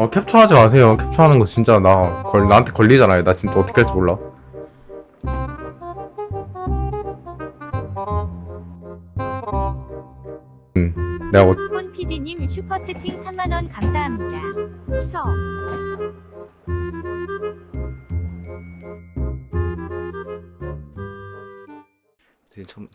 어 캡처하지 마세요. 캡처하는 거 진짜 나 걸, 나한테 걸리잖아요 나 진짜 어떻게 할지 몰라. 음, 내가 뭐 어... 콘 PD님 슈퍼채팅 3만원 감사합니다. 초 되게 네, 참.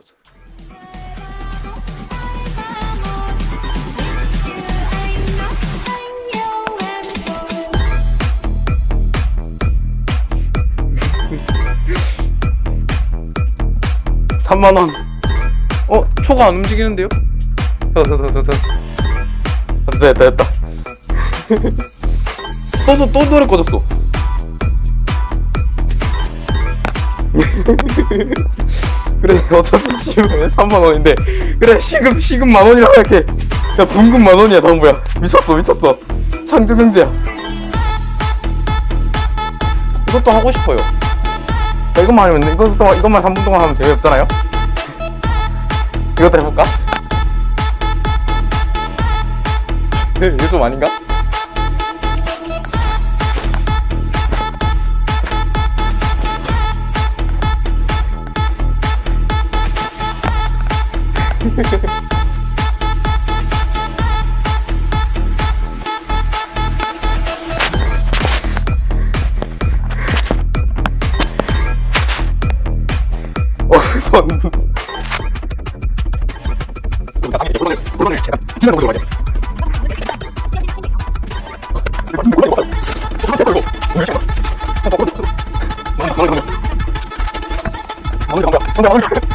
3만원. 어? 초가 안 움직이는데요? 됐다 됐다 됐다. 또, 또 노래 꺼졌어. 그래 어차피 시급에 3만원인데. 그래 시급 시급 만원이라 할게. 야 분급 만원이야 다음 뭐야. 미쳤어 미쳤어. 창조 경제야. 이것도 하고 싶어요. 야, 이것만 하면 이것 동안, 이것만 3분 동안 하면 재미없잖아요? 이것도 해볼까? 네, 이거 좀 아닌가? 이건 물건을 제가 중간에 가져가야 돼. 방금 방금 방금 방금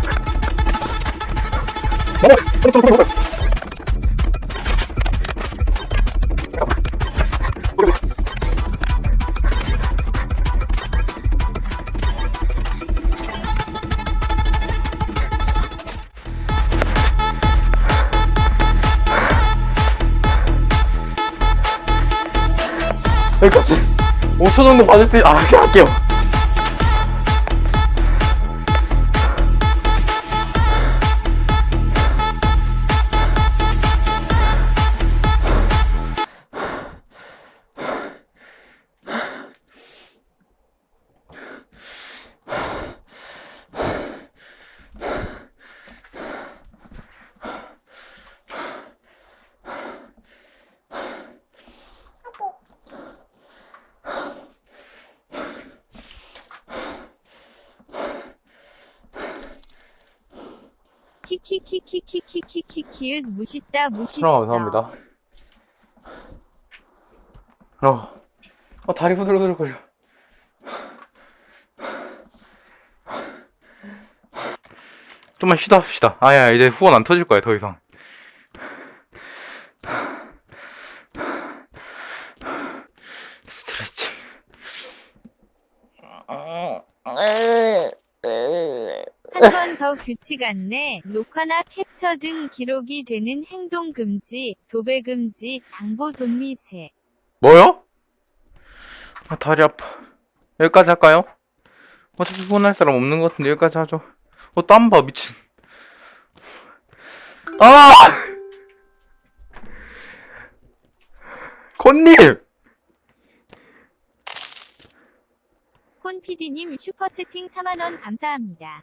여기까지. 5초 정도 봐줄 수 있... 아 그냥 할게요. 키키키키키키키키키은 무시다 무시다. 감사합니다. 어, 어 다리 후들후들 거려. 좀만 쉬다 합시다. 아야 이제 후원 안 터질 거야 더 이상. 위해서 규칙 안내, 녹화나 캡처 등 기록이 되는 행동 금지, 도배 금지, 당보 돈 미세. 뭐요? 아, 다리 아파. 여기까지 할까요? 어차피 후원할 사람 없는 것 같은데 여기까지 하죠. 어, 땀 봐, 미친. 아! 건님! 콘피디님 슈퍼채팅 4만원 감사합니다.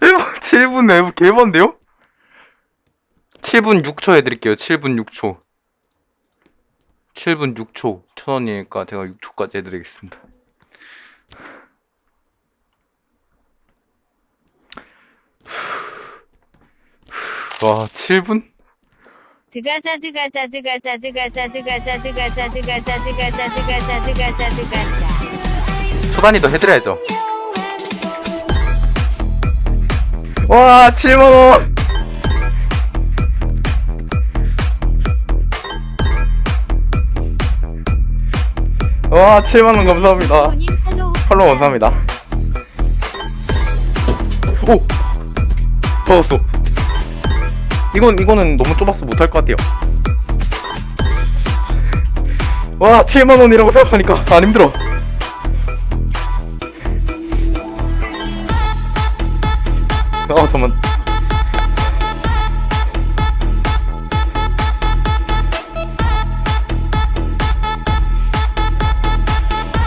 1분 7분 내부 개번데요? 7분 6초 해드릴게요. 7분 6초. 7분 6초. 천원이니까 제가 6초까지 해드리겠습니다. 와, 7분? 드가자 드가자 드가자 드가자 드가자 드가자 드가자 드가자 드가자 드가자 드가자 초단이도 해드려야죠. 와, 7만원! 와 7만원 감사합니다. 팔로우 감사합니다. 오! 받았어. 이건 이거는 너무 좁아서 못할 것 같아요. 와 7만원이라고 생각하니까 안 힘들어 아 잠만.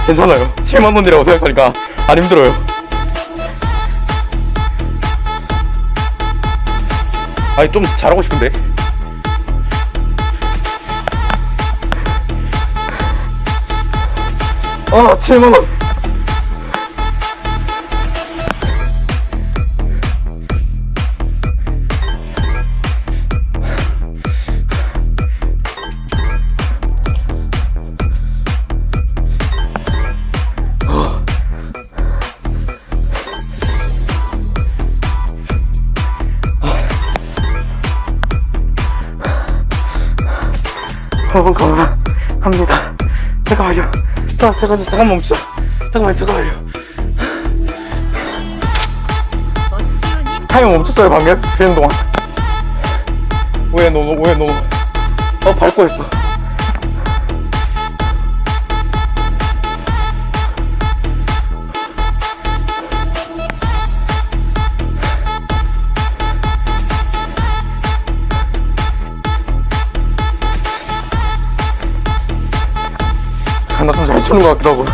괜찮아요. 7만 원이라고 생각하니까 안 힘들어요. 아니 좀 잘하고 싶은데? 아 7만 원 어, 감사합니다. 잠깐만요. 자, 잠깐, 잠깐 멈춰. 잠깐만, 잠깐만요. 타이머 멈췄어요, 방금? 쉬는 동안. 왜 너무, 왜 너무. 어, 밟고 했어. 아, 나좀 잘 추는 것 같기도 하고.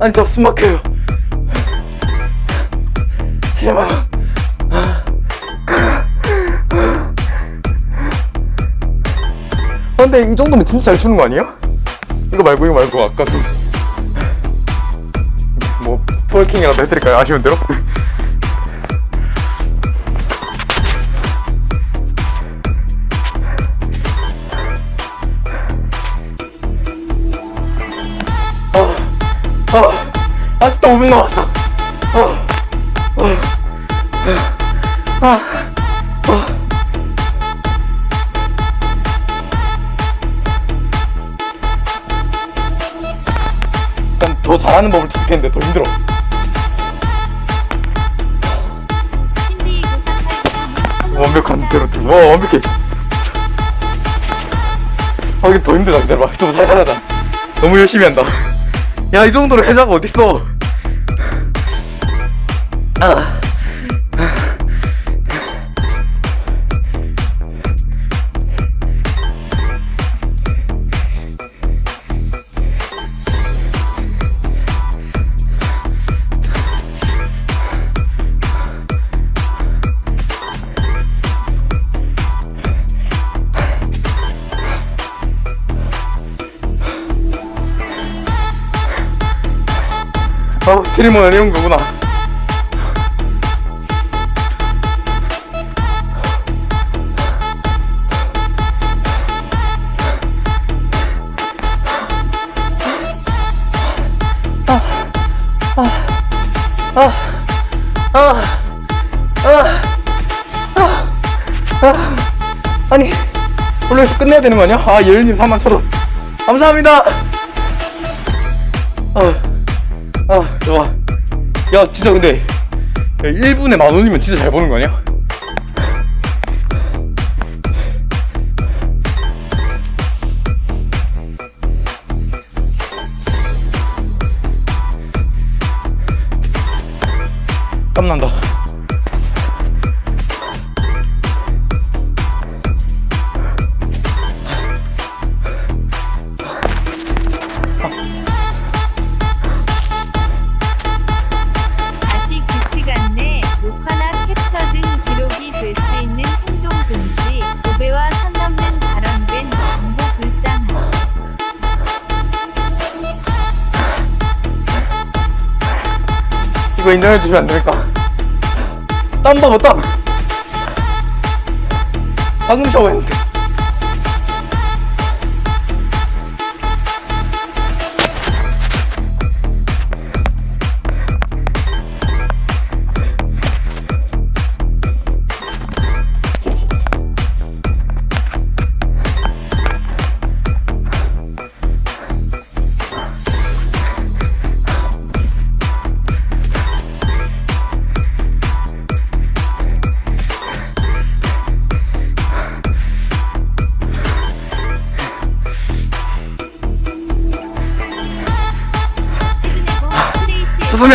아니, 저 숨 막혀요. 제발. 아, 근데 이 정도면 진짜 잘 추는 거 아니에요? 이거 말고 이거 말고 아까 그... 뭐 트월킹이라도 해드릴까요? 아쉬운 대로? 아, 아직도 5분 남았어. 어, 어, 아, 어. 일단 더 잘하는 법을 터득했는데 더 힘들어. 신디 9489님 완벽한 테로트. 와, 완벽해. 아, 이게 더 힘들다. 기다려봐. 좀 살살하자. 너무 열심히 한다. 야, 이 정도로 해자가 어딨어. 아. 아, 스트리머는 이런 거구나. 여기서 끝내야 되는 거 아니야? 아, 예일님 3만 천 원. 감사합니다! 아, 아, 좋아. 야, 진짜 근데, 야, 1분에 만 원이면 진짜 잘 버는 거 아니야? 땀난다. 이거 인정해 주시면 안 됩니까? 땀 봐봐, 땀! 방금 샤워했는데.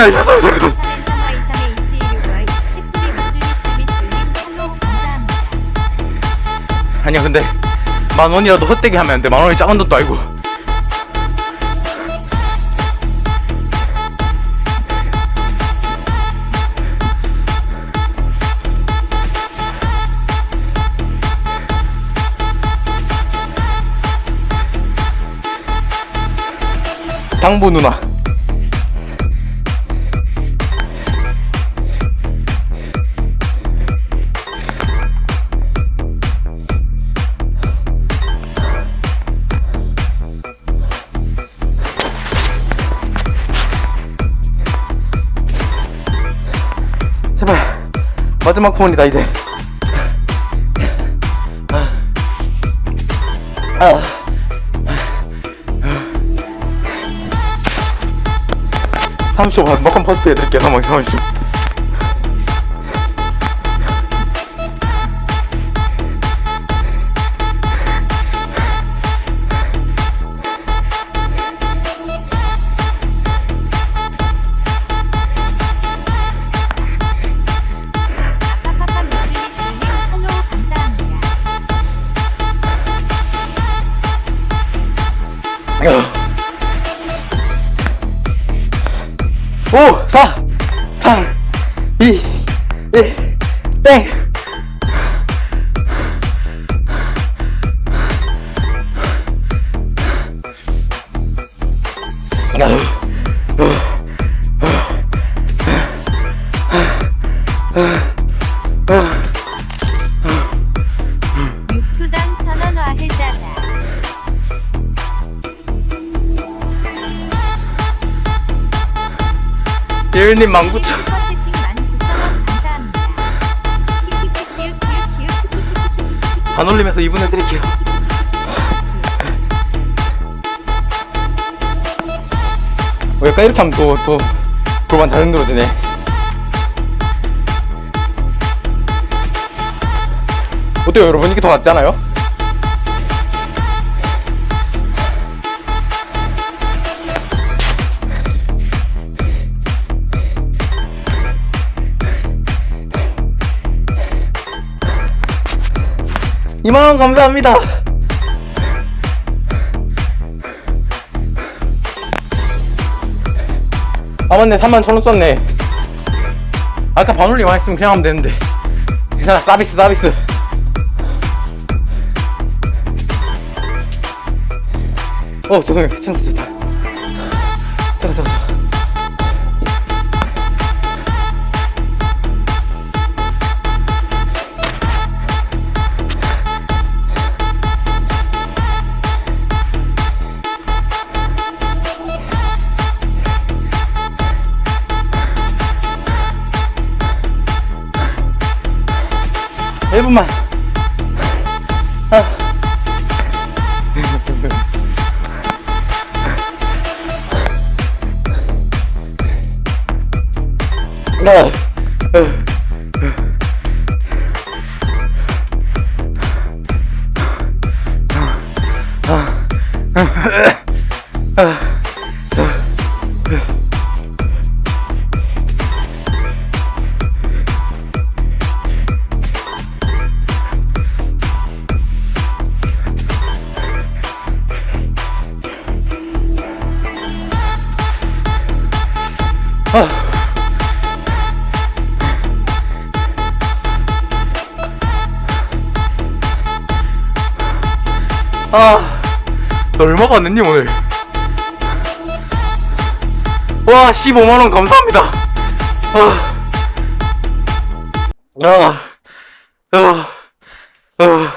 야, 야, 잠깐, 잠깐. 아니야, 근데 만 원이라도 헛되게 하면 안 돼. 만 원이 작은 돈도 아니고. 당보 누나. 제발 마지막 후원이다 이제 아. 30초 먹건 퍼스트 해드릴게요 30초 5, 4, 3, 2, 1. 예은님 망구쳐. 안 올리면서 이분 해드릴게요. 어, 약간 이렇게 하면 또, 또, 골반 잘 흔들어지네. 어때요, 여러분? 이게 더 낫지 않아요? 이만원 감사합니다. 아 맞네. 3만 천원 썼네. 아까 반올리만 했으면 그냥 하면 되는데. 괜찮아. 서비스 서비스. 어 죄송해요. 괜찮았어. 좋다 아. 너 얼마 받는니 오늘? 와, 15만 원 감사합니다. 아, 아, 아, 아.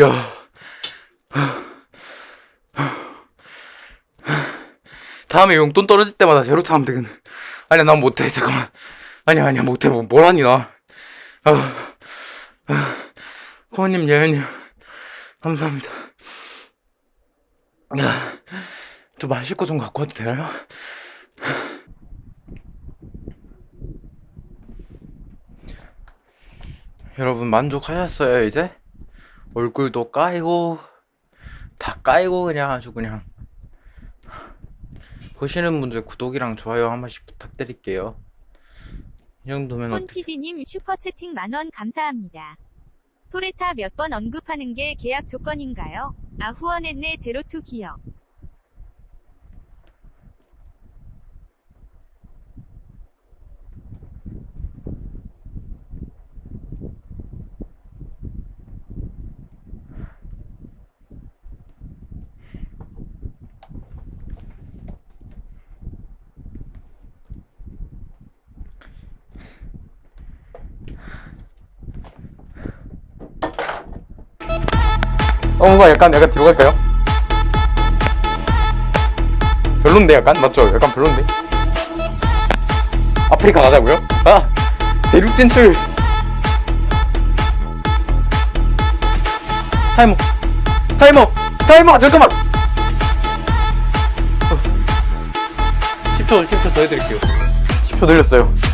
야. 다음에 용돈 떨어질 때마다 제로투 하면 되겠네. 아니야, 난 못해. 잠깐만. 아니야, 아니야, 못해. 뭐, 뭘 하니, 나. 아, 아, 코어님, 예은님, 감사합니다. 야, 좀 마실 거 좀 갖고 와도 되나요? 여러분, 만족하셨어요, 이제? 얼굴도 까이고 다 까이고 그냥 아주 그냥 보시는 분들 구독이랑 좋아요 한 번씩 부탁드릴게요. 이 정도면 폰 어떻게 PD님 슈퍼채팅 만원 감사합니다. 토레타 몇 번 언급하는 게 계약 조건인가요? 아 후원했네 제로투 기억. 뭔가 약간 약간 뒤로 갈까요? 별론데 약간? 맞죠? 약간 별론데? 아프리카 가자고요? 아! 대륙 진출! 타이머! 타이머! 타이머! 잠깐만! 어. 10초 10초 더 해드릴게요. 10초 늘렸어요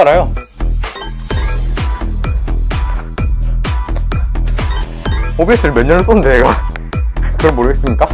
알아요 OBS를 몇 년을 썼는데 내가 그걸 모르겠습니까?